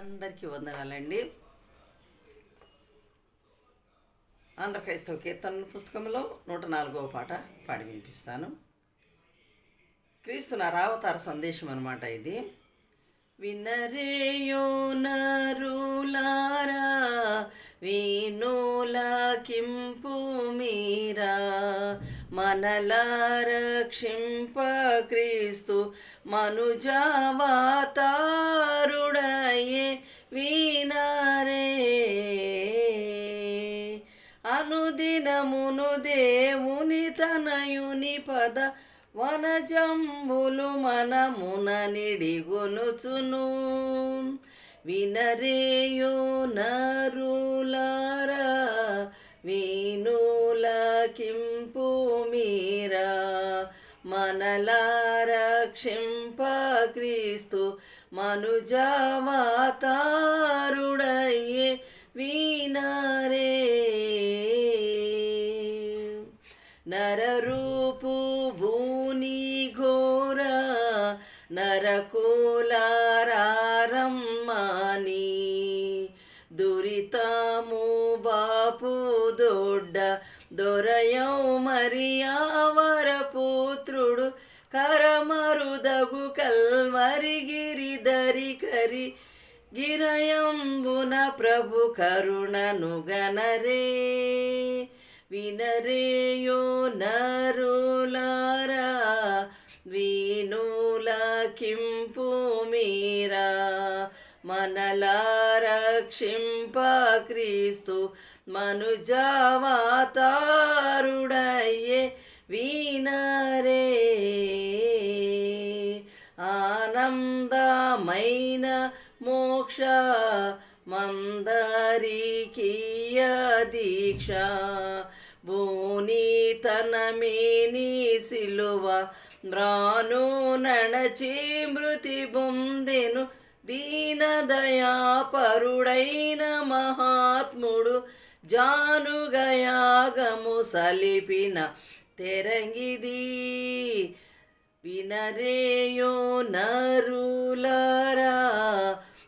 అందరికీ వందనాలండి. ఆంధ్ర క్రైస్తవ కీర్తన పుస్తకంలో నూట నాలుగవ పాట పాడి వినిపిస్తాను. క్రీస్తు నా రావతార సందేశం అనమాట ఇది. వినరేయో నరులారా వినోలాకింపు మీరా మనలా రక్షింప క్రీస్తు మనుజావతారుడయే వీణారే. అనుదినమును దేవుని తనయుని పద వనజంబులు మనమున నిడిగొనుచును. వినరేయో నరులారా వీణులకింపు మీరా. మనలారక్షింప క్రీస్తు మనుజావాత నరకులారమ్మని దురితము బాపు దొడ్డ దొరయం మరియావర పుత్రుడు కరమరుదగు కల్వరి గిరిధరి కరి గిరయంబున ప్రభు కరుణను గనరే. వినరేయో నరులారా వి మీరా మనలా రక్షింప క్రీస్తు మనుజావాతారుడయ్యే వీనరే ఆనందమైన మోక్ష మందరికీయ దీక్ష భూని తనమేని సిలువ మ్రాను నడచి మృతి బొందెను దీనదయాపరుడైన మహాత్ముడు జానుగయాగము సలిపిన తెరంగిది. వినరేయో నరులారా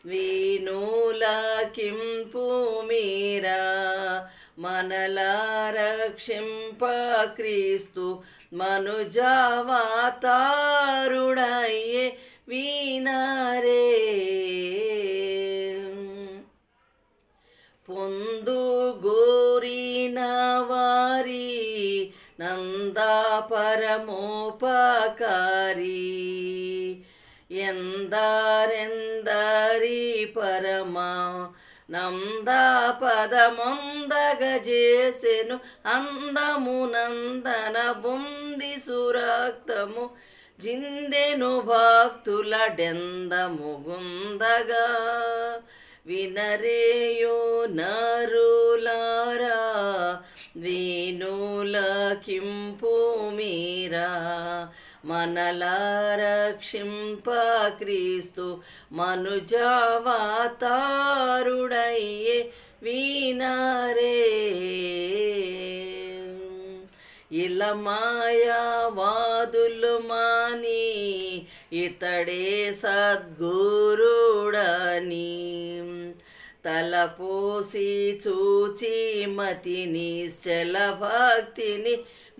వీణులకింపు మీరా మనలా రక్షింప క్రీస్తు మనుజావాతారుడయ్యే వీనారే పొందు గోరిన వారి నందా పరమోపకారి. ఎందరెందరి పరమా నందా పదమొందగ చేసెను అందమునందన బుంది సురక్తము జిందెను భక్తుల డెందము గుందగా వినరేయో నరులారా వీణులకింపు మీరా మనలారక్షింప క్రీస్తు మనుజావాతారుడయ్యే వీనారే ఇలా మాయావాదులు మాని ఇతడే సద్గురుడని. తలపోసి చూచి మతి నిశ్చల భక్తిని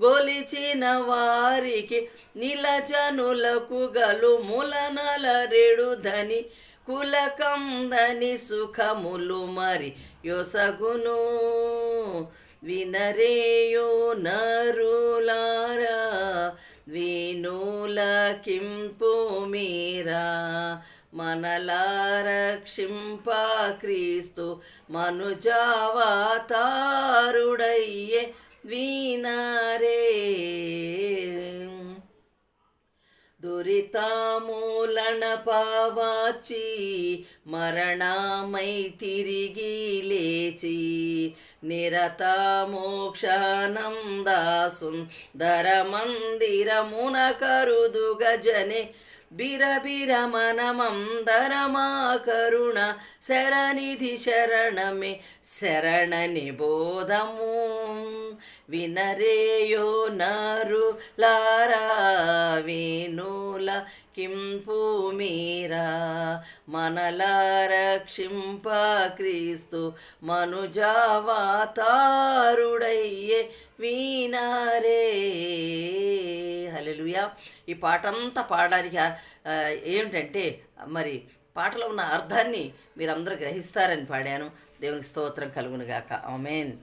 గొలిచిన వారికి నిలజనులకు గలు ములనలరెడుదని కులకందని సుఖములు మరి యొసగును. వినరేయో నరులారా వినూల కింపు మీరా మనలారక్షింప క్రీస్తు మనుజావాతారుడయ్యే వీనారే దురితామూలన పావాచి మరణమై తిరిగి లేచి నిరత మోక్షానందాసుందర మందిరమున కరుదు గజనే బిరబిర మనమందరమా కరుణ శరణిధి శరణమే శరణని బోధము. వినరేయో నరు లారా వేణుల కింపు మీరా. మనలా రక్షింప క్రీస్తు మనుజావాతారుడయ్యే వీణారే హలెలుయా ఈ పాట అంతా పాడడానికి ఏమిటంటే మరి పాటలో ఉన్న అర్థాన్ని మీరందరూ గ్రహిస్తారని పాడాను. దేవునికి స్తోత్రం కలుగునుగాక. ఆమెన్.